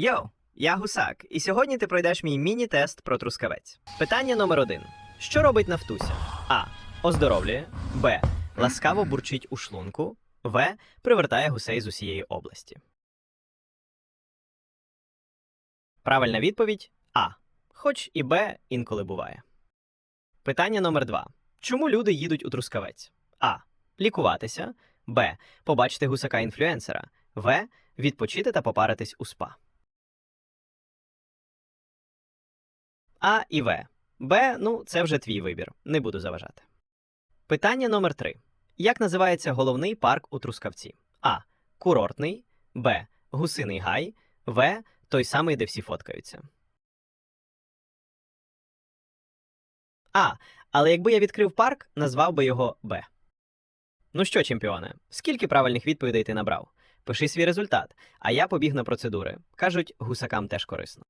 Йоу, я гусак, і сьогодні ти пройдеш мій міні-тест про трускавець. Питання номер один: що робить Нафтуся? А. Оздоровлює. Б. Ласкаво бурчить у шлунку. В. Привертає гусей з усієї області. Правильна відповідь А. Хоч і Б інколи буває. Питання номер два. Чому люди їдуть у трускавець? А. Лікуватися. Б. Побачити гусака інфлюенсера. В. Відпочити та попаритись у спа. А і В. Б. Ну, це вже твій вибір. Не буду заважати. Питання номер 3. Як називається головний парк у Трускавці? А. Курортний. Б. Гусиний гай. В. Той самий, де всі фоткаються. А. Але якби я відкрив парк, назвав би його Б. Ну що, чемпіоне, скільки правильних відповідей ти набрав? Пиши свій результат, а я побіг на процедури. Кажуть, гусакам теж корисно.